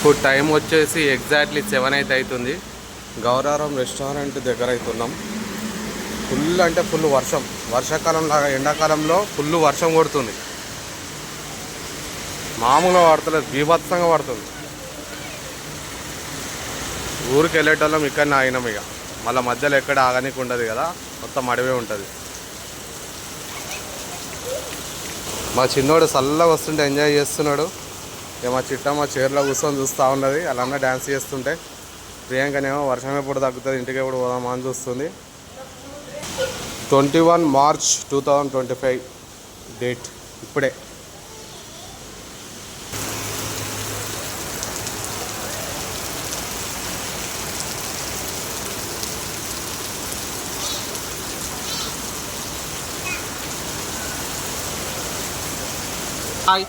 ఇప్పుడు టైం వచ్చేసి exactly seven అయితే అవుతుంది. గౌరారం రెస్టారెంట్ దగ్గర అవుతున్నాం. ఫుల్ అంటే ఫుల్ వర్షం. వర్షాకాలం లాగా ఎండాకాలంలో ఫుల్ వర్షం కొడుతుంది. మామూలుగా పడతలేదు బీభత్సంగా పడుతుంది. ఊరికి వెళ్ళేటోళ్ళం ఇక్కడనే ఆగినాం ఇక. మళ్ళీ మధ్యలో ఎక్కడ ఆగనీకి ఉండదు కదా మొత్తం అడవే ఉంటుంది. మా చిన్నోడు చల్లగా వస్తుంటే ఎంజాయ్ చేస్తున్నాడు. ఇక మా చిట్ట మా చీరలో కూర్చొని చూస్తూ ఉన్నది. అలా డ్యాన్స్ చేస్తుంటే ప్రియాంకనేమో వర్షం ఎప్పుడు తగ్గుతుంది ఇంటికి ఎప్పుడు పోదామా అని చూస్తుంది. Twenty one March two thousand twenty five date ఇప్పుడే. హాయ్